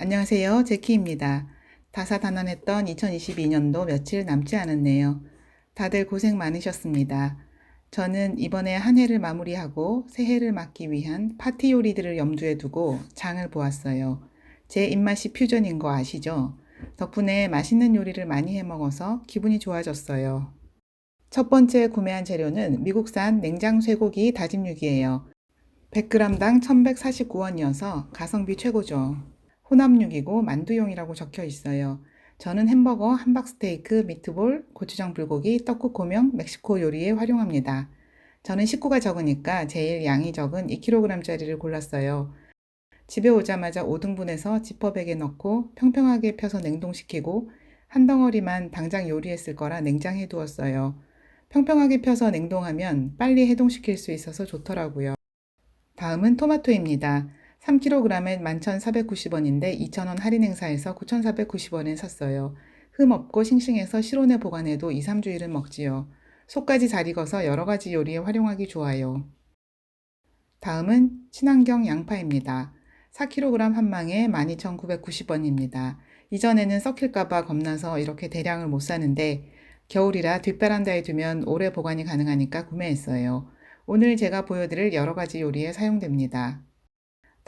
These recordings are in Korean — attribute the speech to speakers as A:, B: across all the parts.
A: 안녕하세요. 제키입니다. 다사다난했던 2022년도 며칠 남지 않았네요. 다들 고생 많으셨습니다. 저는 이번에 한 해를 마무리하고 새해를 맞기 위한 파티 요리들을 염두에 두고 장을 보았어요. 제 입맛이 퓨전인 거 아시죠? 덕분에 맛있는 요리를 많이 해 먹어서 기분이 좋아졌어요. 첫 번째 구매한 재료는 미국산 냉장 쇠고기 다짐육이에요. 100g당 1149원이어서 가성비 최고죠. 혼합육이고 만두용이라고 적혀 있어요. 저는 햄버거, 함박스테이크, 미트볼, 고추장 불고기, 떡국 고명, 멕시코 요리에 활용합니다. 저는 식구가 적으니까 제일 양이 적은 2kg짜리를 골랐어요. 집에 오자마자 5등분해서 지퍼백에 넣고 평평하게 펴서 냉동시키고 한 덩어리만 당장 요리했을 거라 냉장해 두었어요. 평평하게 펴서 냉동하면 빨리 해동시킬 수 있어서 좋더라고요. 다음은 토마토입니다. 3kg에 11,490원인데 2,000원 할인 행사에서 9,490원에 샀어요. 흠 없고 싱싱해서 실온에 보관해도 2, 3주일은 먹지요. 속까지 잘 익어서 여러 가지 요리에 활용하기 좋아요. 다음은 친환경 양파입니다. 4kg 한 망에 12,990원입니다. 이전에는 썩힐까봐 겁나서 이렇게 대량을 못 사는데 겨울이라 뒷베란다에 두면 오래 보관이 가능하니까 구매했어요. 오늘 제가 보여드릴 여러 가지 요리에 사용됩니다.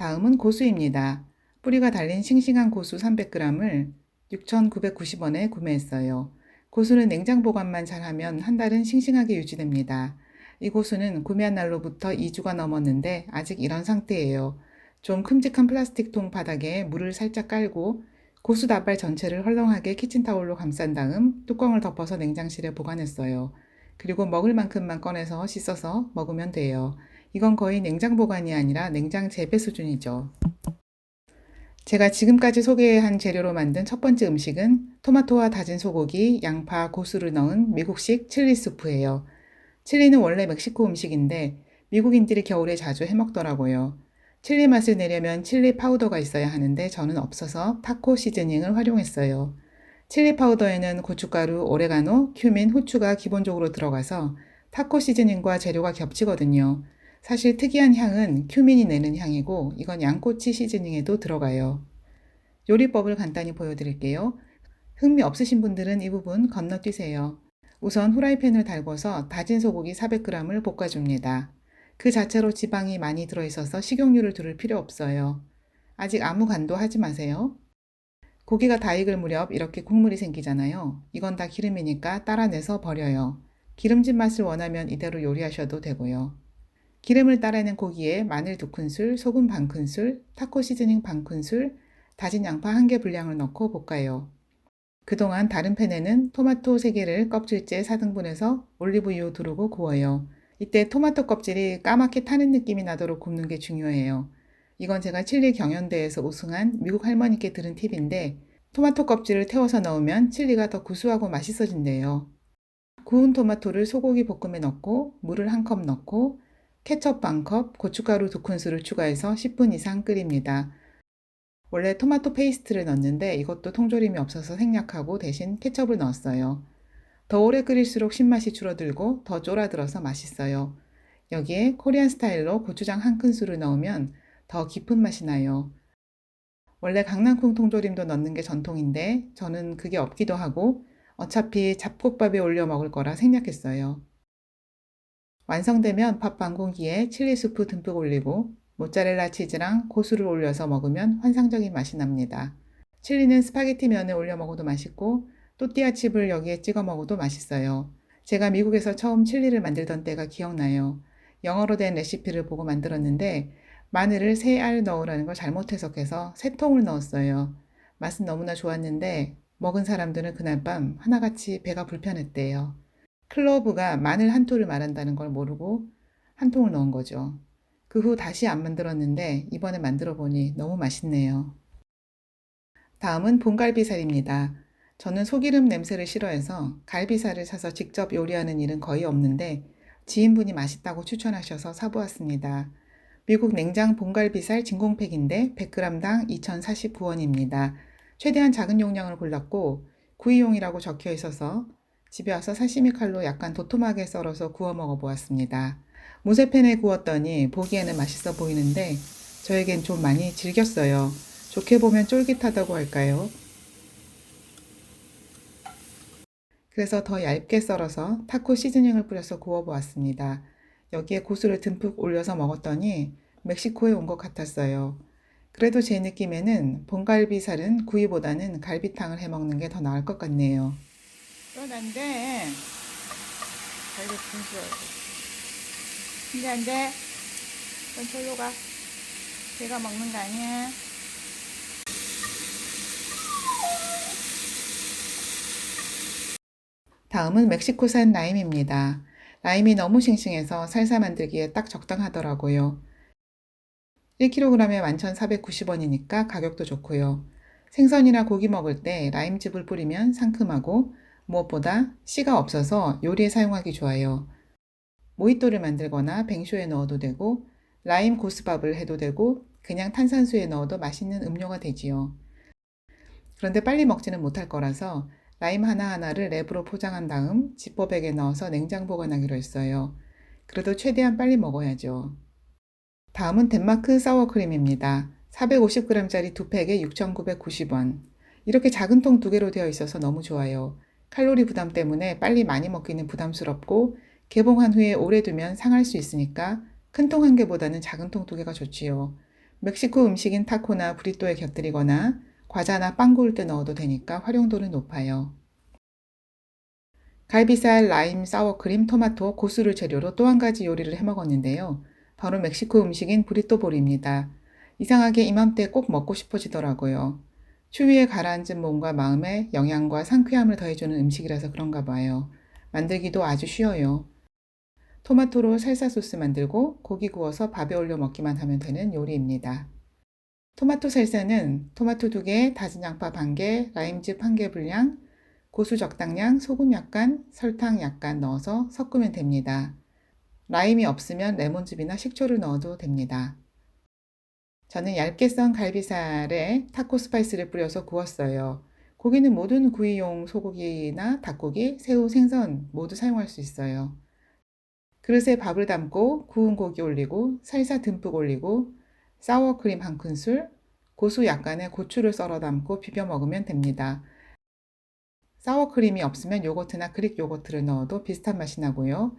A: 다음은 고수입니다. 뿌리가 달린 싱싱한 고수 300g을 6,990원에 구매했어요. 고수는 냉장 보관만 잘하면 한 달은 싱싱하게 유지됩니다. 이 고수는 구매한 날로부터 2주가 넘었는데 아직 이런 상태예요. 좀 큼직한 플라스틱 통 바닥에 물을 살짝 깔고 고수 다발 전체를 헐렁하게 키친타올로 감싼 다음 뚜껑을 덮어서 냉장실에 보관했어요. 그리고 먹을 만큼만 꺼내서 씻어서 먹으면 돼요. 이건 거의 냉장 보관이 아니라 냉장 재배 수준이죠. 제가 지금까지 소개한 재료로 만든 첫 번째 음식은 토마토와 다진 소고기, 양파, 고수를 넣은 미국식 칠리 수프예요. 칠리는 원래 멕시코 음식인데 미국인들이 겨울에 자주 해 먹더라고요. 칠리 맛을 내려면 칠리 파우더가 있어야 하는데 저는 없어서 타코 시즈닝을 활용했어요. 칠리 파우더에는 고춧가루, 오레가노, 큐민, 후추가 기본적으로 들어가서 타코 시즈닝과 재료가 겹치거든요. 사실 특이한 향은 큐민이 내는 향이고 이건 양꼬치 시즈닝에도 들어가요. 요리법을 간단히 보여드릴게요. 흥미 없으신 분들은 이 부분 건너뛰세요. 우선 후라이팬을 달궈서 다진 소고기 400g을 볶아줍니다. 그 자체로 지방이 많이 들어있어서 식용유를 두를 필요 없어요. 아직 아무 간도 하지 마세요. 고기가 다 익을 무렵 이렇게 국물이 생기잖아요. 이건 다 기름이니까 따라내서 버려요. 기름진 맛을 원하면 이대로 요리하셔도 되고요. 기름을 따라낸 고기에 마늘 2큰술, 소금 반큰술, 타코 시즈닝 반큰술, 다진 양파 1개 분량을 넣고 볶아요. 그동안 다른 팬에는 토마토 3개를 껍질째 4등분해서 올리브유 두르고 구워요. 이때 토마토 껍질이 까맣게 타는 느낌이 나도록 굽는 게 중요해요. 이건 제가 칠리 경연대회에서 우승한 미국 할머니께 들은 팁인데 토마토 껍질을 태워서 넣으면 칠리가 더 구수하고 맛있어진대요. 구운 토마토를 소고기 볶음에 넣고 물을 한 컵 넣고 케첩 반컵, 고춧가루 2큰술을 추가해서 10분 이상 끓입니다. 원래 토마토 페이스트를 넣었는데 이것도 통조림이 없어서 생략하고 대신 케첩을 넣었어요. 더 오래 끓일수록 신맛이 줄어들고 더 쫄아들어서 맛있어요. 여기에 코리안 스타일로 고추장 한 큰술을 넣으면 더 깊은 맛이 나요. 원래 강낭콩 통조림도 넣는 게 전통인데 저는 그게 없기도 하고 어차피 잡곡밥에 올려 먹을 거라 생략했어요. 완성되면 밥 반 공기에 칠리 수프 듬뿍 올리고 모짜렐라 치즈랑 고수를 올려서 먹으면 환상적인 맛이 납니다. 칠리는 스파게티 면에 올려 먹어도 맛있고 또띠아 칩을 여기에 찍어 먹어도 맛있어요. 제가 미국에서 처음 칠리를 만들던 때가 기억나요. 영어로 된 레시피를 보고 만들었는데 마늘을 세 알 넣으라는 걸 잘못 해석해서 세 통을 넣었어요. 맛은 너무나 좋았는데 먹은 사람들은 그날 밤 하나같이 배가 불편했대요. 클로브가 마늘 한 토를 말한다는 걸 모르고 한 통을 넣은 거죠. 그 후 다시 안 만들었는데 이번에 만들어 보니 너무 맛있네요. 다음은 본갈비살입니다. 저는 소기름 냄새를 싫어해서 갈비살을 사서 직접 요리하는 일은 거의 없는데 지인분이 맛있다고 추천하셔서 사보았습니다. 미국 냉장 본갈비살 진공팩인데 100g당 2,049원입니다. 최대한 작은 용량을 골랐고 구이용이라고 적혀 있어서 집에 와서 사시미 칼로 약간 도톰하게 썰어서 구워 먹어 보았습니다. 무쇠팬에 구웠더니 보기에는 맛있어 보이는데 저에겐 좀 많이 질겼어요. 좋게 보면 쫄깃하다고 할까요? 그래서 더 얇게 썰어서 타코 시즈닝을 뿌려서 구워보았습니다. 여기에 고수를 듬뿍 올려서 먹었더니 멕시코에 온 것 같았어요. 그래도 제 느낌에는 본갈비살은 구이보다는 갈비탕을 해 먹는 게 더 나을 것 같네요.
B: 돼. 갈비 분수야. 근데 안 돼. 넌 절로 가. 걔가 먹는 거 아니야.
A: 다음은 멕시코산 라임입니다. 라임이 너무 싱싱해서 살사 만들기에 딱 적당하더라고요. 1kg에 11,490원이니까 가격도 좋고요. 생선이나 고기 먹을 때 라임즙을 뿌리면 상큼하고 무엇보다 씨가 없어서 요리에 사용하기 좋아요. 모히또를 만들거나 뱅쇼에 넣어도 되고 라임 고스밥을 해도 되고 그냥 탄산수에 넣어도 맛있는 음료가 되지요. 그런데 빨리 먹지는 못할 거라서 라임 하나하나를 랩으로 포장한 다음 지퍼백에 넣어서 냉장 보관하기로 했어요. 그래도 최대한 빨리 먹어야죠. 다음은 덴마크 사워크림입니다. 450g짜리 두 팩에 6,990원. 이렇게 작은 통 두 개로 되어 있어서 너무 좋아요. 칼로리 부담 때문에 빨리 많이 먹기는 부담스럽고 개봉한 후에 오래 두면 상할 수 있으니까 큰 통 한 개보다는 작은 통 두 개가 좋지요. 멕시코 음식인 타코나 브리또에 곁들이거나 과자나 빵 구울 때 넣어도 되니까 활용도는 높아요. 갈비살, 라임, 사워크림, 토마토, 고수를 재료로 또 한 가지 요리를 해 먹었는데요. 바로 멕시코 음식인 브리또 볼입니다. 이상하게 이맘때 꼭 먹고 싶어지더라고요. 추위에 가라앉은 몸과 마음에 영양과 상쾌함을 더해주는 음식이라서 그런가 봐요. 만들기도 아주 쉬워요. 토마토로 살사 소스 만들고 고기 구워서 밥에 올려 먹기만 하면 되는 요리입니다. 토마토 살사는 토마토 2개, 다진 양파 반개, 라임즙 1개 분량, 고수 적당량, 소금 약간, 설탕 약간 넣어서 섞으면 됩니다. 라임이 없으면 레몬즙이나 식초를 넣어도 됩니다. 저는 얇게 썬 갈비살에 타코 스파이스를 뿌려서 구웠어요. 고기는 모든 구이용 소고기나 닭고기, 새우, 생선 모두 사용할 수 있어요. 그릇에 밥을 담고 구운 고기 올리고 살사 듬뿍 올리고 사워크림 한 큰술, 고수 약간의 고추를 썰어 담고 비벼 먹으면 됩니다. 사워크림이 없으면 요거트나 그릭 요거트를 넣어도 비슷한 맛이 나고요.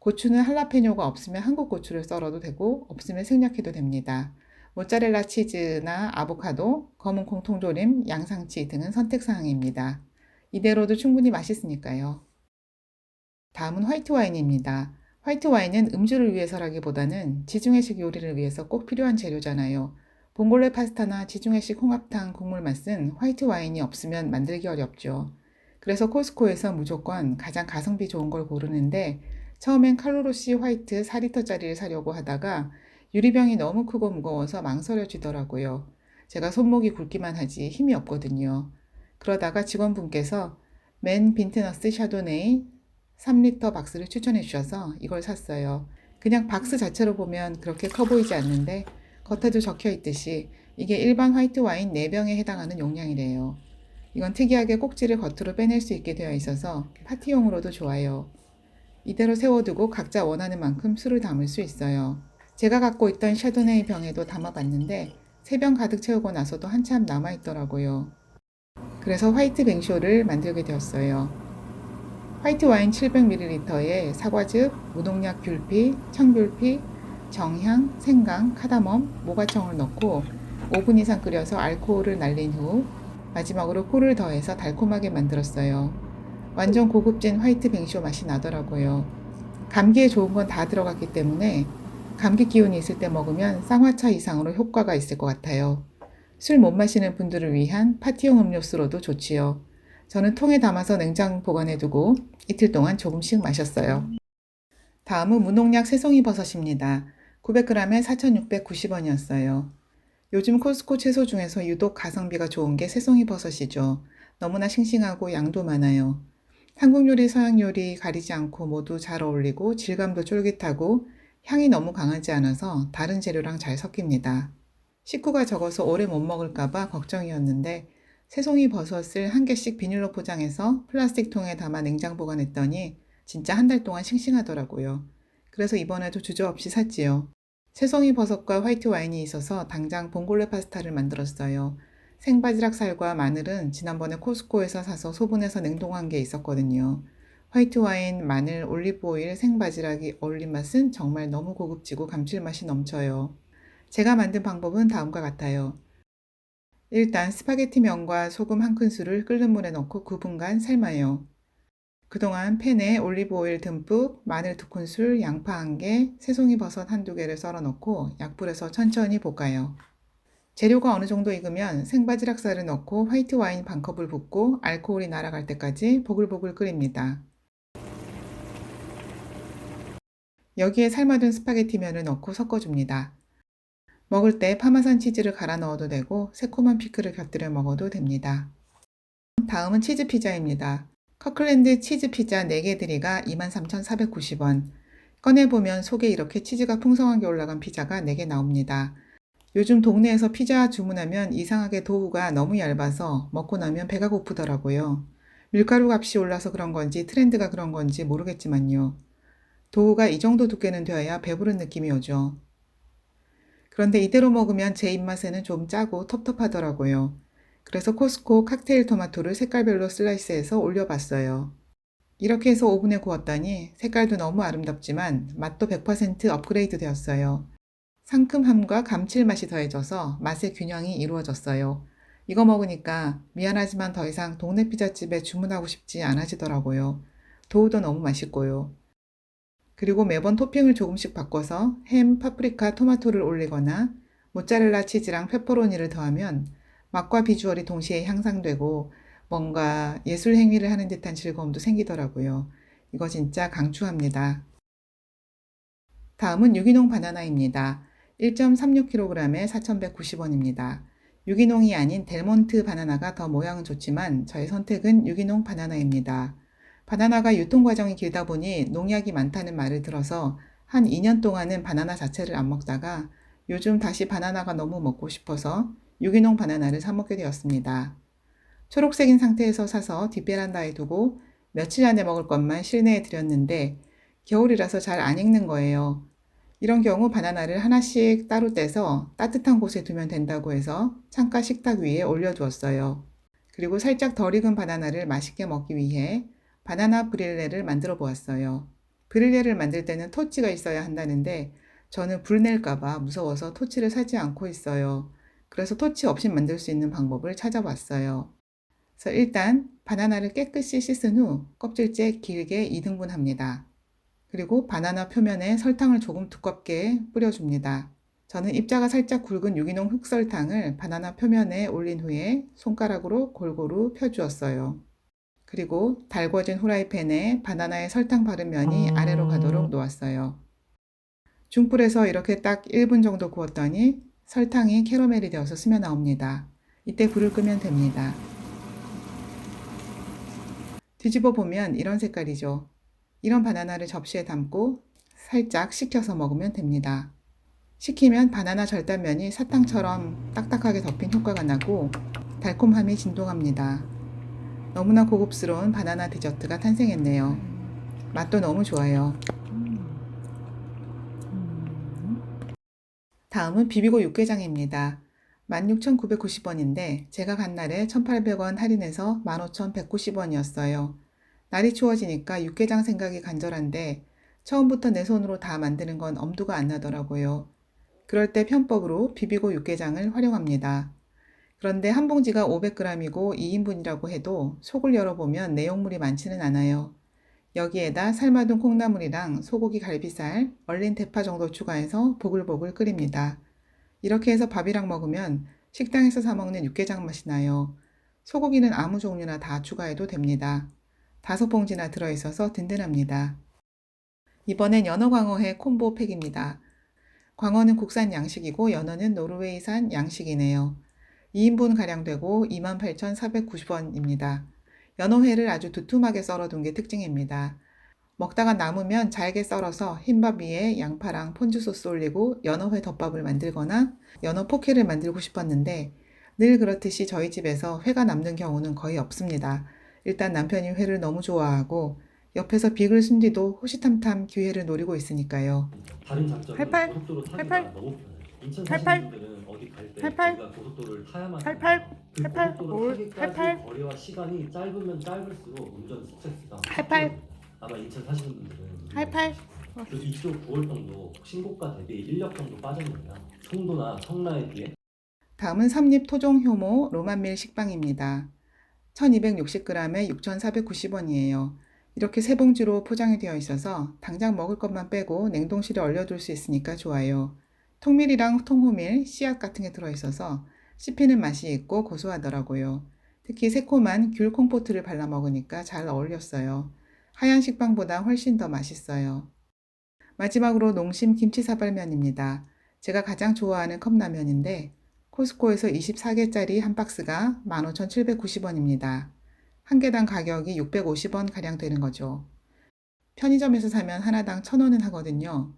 A: 고추는 할라페뇨가 없으면 한국 고추를 썰어도 되고 없으면 생략해도 됩니다. 모짜렐라 치즈나 아보카도, 검은 콩통조림, 양상치 등은 선택사항입니다. 이대로도 충분히 맛있으니까요. 다음은 화이트 와인입니다. 화이트 와인은 음주를 위해서라기보다는 지중해식 요리를 위해서 꼭 필요한 재료잖아요. 봉골레 파스타나 지중해식 홍합탕 국물 맛은 화이트 와인이 없으면 만들기 어렵죠. 그래서 코스코에서 무조건 가장 가성비 좋은 걸 고르는데 처음엔 칼로로시 화이트 4리터짜리를 사려고 하다가 유리병이 너무 크고 무거워서 망설여지더라고요. 제가 손목이 굵기만 하지 힘이 없거든요. 그러다가 직원분께서 맨 빈트너스 샤도네이 3리터 박스를 추천해 주셔서 이걸 샀어요. 그냥 박스 자체로 보면 그렇게 커 보이지 않는데 겉에도 적혀 있듯이 이게 일반 화이트 와인 4병에 해당하는 용량이래요. 이건 특이하게 꼭지를 겉으로 빼낼 수 있게 되어 있어서 파티용으로도 좋아요. 이대로 세워두고 각자 원하는 만큼 술을 담을 수 있어요. 제가 갖고 있던 샤도네이 병에도 담아봤는데 3병 가득 채우고 나서도 한참 남아있더라고요. 그래서 화이트 뱅쇼를 만들게 되었어요. 화이트 와인 700ml에 사과즙, 무농약 귤피, 청귤피, 정향, 생강, 카다멈, 모과청을 넣고 5분 이상 끓여서 알코올을 날린 후 마지막으로 꿀을 더해서 달콤하게 만들었어요. 완전 고급진 화이트 뱅쇼 맛이 나더라고요. 감기에 좋은 건 다 들어갔기 때문에 감기 기운이 있을 때 먹으면 쌍화차 이상으로 효과가 있을 것 같아요. 술 못 마시는 분들을 위한 파티용 음료수로도 좋지요. 저는 통에 담아서 냉장 보관해 두고 이틀 동안 조금씩 마셨어요. 다음은 무농약 새송이 버섯입니다. 900g에 4,690원이었어요. 요즘 코스코 채소 중에서 유독 가성비가 좋은 게 새송이 버섯이죠. 너무나 싱싱하고 양도 많아요. 한국 요리, 서양 요리 가리지 않고 모두 잘 어울리고 질감도 쫄깃하고 향이 너무 강하지 않아서 다른 재료랑 잘 섞입니다. 식구가 적어서 오래 못 먹을까봐 걱정이었는데 새송이 버섯을 한 개씩 비닐로 포장해서 플라스틱 통에 담아 냉장 보관했더니 진짜 한 달 동안 싱싱하더라고요. 그래서 이번에도 주저없이 샀지요. 새송이 버섯과 화이트 와인이 있어서 당장 봉골레 파스타를 만들었어요. 생바지락 살과 마늘은 지난번에 코스코에서 사서 소분해서 냉동한 게 있었거든요. 화이트 와인, 마늘, 올리브 오일, 생바지락이 어울린 맛은 정말 너무 고급지고 감칠맛이 넘쳐요. 제가 만든 방법은 다음과 같아요. 일단 스파게티 면과 소금 한 큰술을 끓는 물에 넣고 9분간 삶아요. 그동안 팬에 올리브 오일 듬뿍, 마늘 두 큰술, 양파 한 개, 새송이 버섯 한두 개를 썰어 넣고 약불에서 천천히 볶아요. 재료가 어느 정도 익으면 생바지락살을 넣고 화이트 와인 반 컵을 붓고 알코올이 날아갈 때까지 보글보글 끓입니다. 여기에 삶아둔 스파게티 면을 넣고 섞어줍니다. 먹을 때 파마산 치즈를 갈아 넣어도 되고 새콤한 피클을 곁들여 먹어도 됩니다. 다음은 치즈 피자입니다. 커클랜드 치즈 피자 4개 들이가 23,490원. 꺼내보면 속에 이렇게 치즈가 풍성하게 올라간 피자가 4개 나옵니다. 요즘 동네에서 피자 주문하면 이상하게 도우가 너무 얇아서 먹고 나면 배가 고프더라고요. 밀가루 값이 올라서 그런 건지 트렌드가 그런 건지 모르겠지만요. 도우가 이 정도 두께는 되어야 배부른 느낌이 오죠. 그런데 이대로 먹으면 제 입맛에는 좀 짜고 텁텁하더라고요. 그래서 코스코 칵테일 토마토를 색깔별로 슬라이스해서 올려봤어요. 이렇게 해서 오븐에 구웠더니 색깔도 너무 아름답지만 맛도 100% 업그레이드 되었어요. 상큼함과 감칠맛이 더해져서 맛의 균형이 이루어졌어요. 이거 먹으니까 미안하지만 더 이상 동네 피자집에 주문하고 싶지 않아지더라고요. 도우도 너무 맛있고요. 그리고 매번 토핑을 조금씩 바꿔서 햄, 파프리카, 토마토를 올리거나 모짜렐라 치즈랑 페퍼로니를 더하면 맛과 비주얼이 동시에 향상되고 뭔가 예술 행위를 하는 듯한 즐거움도 생기더라고요. 이거 진짜 강추합니다. 다음은 유기농 바나나입니다. 1.36kg에 4,190원입니다. 유기농이 아닌 델몬트 바나나가 더 모양은 좋지만 저의 선택은 유기농 바나나입니다. 바나나가 유통 과정이 길다 보니 농약이 많다는 말을 들어서 한 2년 동안은 바나나 자체를 안 먹다가 요즘 다시 바나나가 너무 먹고 싶어서 유기농 바나나를 사 먹게 되었습니다. 초록색인 상태에서 사서 뒷베란다에 두고 며칠 안에 먹을 것만 실내에 들였는데 겨울이라서 잘 안 익는 거예요. 이런 경우 바나나를 하나씩 따로 떼서 따뜻한 곳에 두면 된다고 해서 창가 식탁 위에 올려두었어요. 그리고 살짝 덜 익은 바나나를 맛있게 먹기 위해 바나나 브릴레를 만들어 보았어요. 브릴레를 만들 때는 토치가 있어야 한다는데 저는 불 낼까봐 무서워서 토치를 사지 않고 있어요. 그래서 토치 없이 만들 수 있는 방법을 찾아봤어요. 그래서 일단 바나나를 깨끗이 씻은 후 껍질째 길게 2등분 합니다. 그리고 바나나 표면에 설탕을 조금 두껍게 뿌려줍니다. 저는 입자가 살짝 굵은 유기농 흑설탕을 바나나 표면에 올린 후에 손가락으로 골고루 펴주었어요. 그리고 달궈진 후라이팬에 바나나에 설탕 바른 면이 아래로 가도록 놓았어요. 중불에서 이렇게 딱 1분 정도 구웠더니 설탕이 캐러멜이 되어서 스며 나옵니다. 이때 불을 끄면 됩니다. 뒤집어 보면 이런 색깔이죠. 이런 바나나를 접시에 담고 살짝 식혀서 먹으면 됩니다. 식히면 바나나 절단면이 사탕처럼 딱딱하게 덮인 효과가 나고 달콤함이 진동합니다. 너무나 고급스러운 바나나 디저트가 탄생했네요. 맛도 너무 좋아요. 다음은 비비고 육개장입니다. 16,990원인데 제가 간 날에 1,800원 할인해서 15,190원이었어요. 날이 추워지니까 육개장 생각이 간절한데 처음부터 내 손으로 다 만드는 건 엄두가 안 나더라고요. 그럴 때 편법으로 비비고 육개장을 활용합니다. 그런데 한 봉지가 500g이고 2인분이라고 해도 속을 열어보면 내용물이 많지는 않아요. 여기에다 삶아둔 콩나물이랑 소고기 갈비살, 얼린 대파 정도 추가해서 보글보글 끓입니다. 이렇게 해서 밥이랑 먹으면 식당에서 사 먹는 육개장 맛이 나요. 소고기는 아무 종류나 다 추가해도 됩니다. 다섯 봉지나 들어있어서 든든합니다. 이번엔 연어 광어회 콤보 팩입니다. 광어는 국산 양식이고 연어는 노르웨이산 양식이네요. 2인분 가량 되고 28,490원입니다. 연어회를 아주 두툼하게 썰어둔 게 특징입니다. 먹다가 남으면 잘게 썰어서 흰밥 위에 양파랑 폰즈 소스 올리고 연어회 덮밥을 만들거나 연어 포케를 만들고 싶었는데 늘 그렇듯이 저희 집에서 회가 남는 경우는 거의 없습니다. 일단 남편이 회를 너무 좋아하고 옆에서 빅을 숨기도 호시탐탐 기회를 노리고 있으니까요.
C: 다른 장점은
B: 팔팔,
C: 고속도로 타기가
B: 팔팔,
C: 너무 편해요. 인천
B: 팔팔,
C: 사시는 분들은 어디 갈때
B: 팔팔,
C: 우리가 고속도로를 타야만
B: 팔팔.
C: 그
B: 팔팔,
C: 고속도로
B: 올,
C: 타기까지
B: 팔팔.
C: 거리와 시간이 짧으면 짧을수록 운전 스트레스가
B: 팔팔.
C: 아마 인천 사시는 분들은
B: 팔팔.
C: 그래서 이쪽 9월정도 신고가 대비 인력 정도 빠졌느냐 송도나 청라에 비해
A: 다음은 삼립 토종 효모 로만밀 식빵입니다. 1260g에 6,490원이에요. 이렇게 세 봉지로 포장이 되어 있어서 당장 먹을 것만 빼고 냉동실에 얼려둘 수 있으니까 좋아요. 통밀이랑 통호밀, 씨앗 같은 게 들어있어서 씹히는 맛이 있고 고소하더라고요. 특히 새콤한 귤 콩포트를 발라 먹으니까 잘 어울렸어요. 하얀 식빵보다 훨씬 더 맛있어요. 마지막으로 농심 김치 사발면입니다. 제가 가장 좋아하는 컵라면인데 코스코에서 24개짜리 한 박스가 15,790원입니다. 한 개당 가격이 650원 가량 되는 거죠. 편의점에서 사면 하나당 1,000원은 하거든요.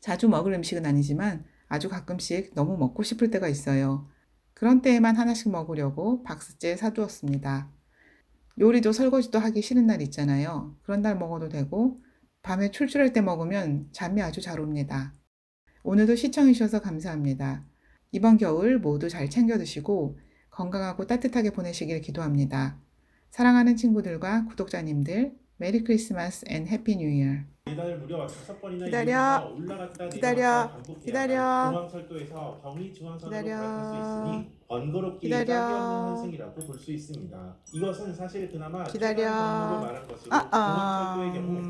A: 자주 먹을 음식은 아니지만 아주 가끔씩 너무 먹고 싶을 때가 있어요. 그런 때에만 하나씩 먹으려고 박스째 사두었습니다. 요리도 설거지도 하기 싫은 날 있잖아요. 그런 날 먹어도 되고 밤에 출출할 때 먹으면 잠이 아주 잘 옵니다. 오늘도 시청해주셔서 감사합니다. 이번 겨울 모두 잘 챙겨 드시고 건강하고 따뜻하게 보내시길 기도합니다. 사랑하는 친구들과 구독자님들, 메리 크리스마스 앤 해피 뉴 이어.
D: 매달 무려 다섯 번이나
B: 기다려.
D: 올라갔다
B: 기다려. 기다려.
D: 중앙철도에서 경의 중앙선으로
B: 기다려.
D: 갈아탈 수 있으니 번거롭기
B: 기다려.
D: 환승이라고 볼 수 있습니다. 이것은 사실 그나마
B: 기다려.
D: 말한 것이고
B: 아, 아.
D: 중앙철도의 경우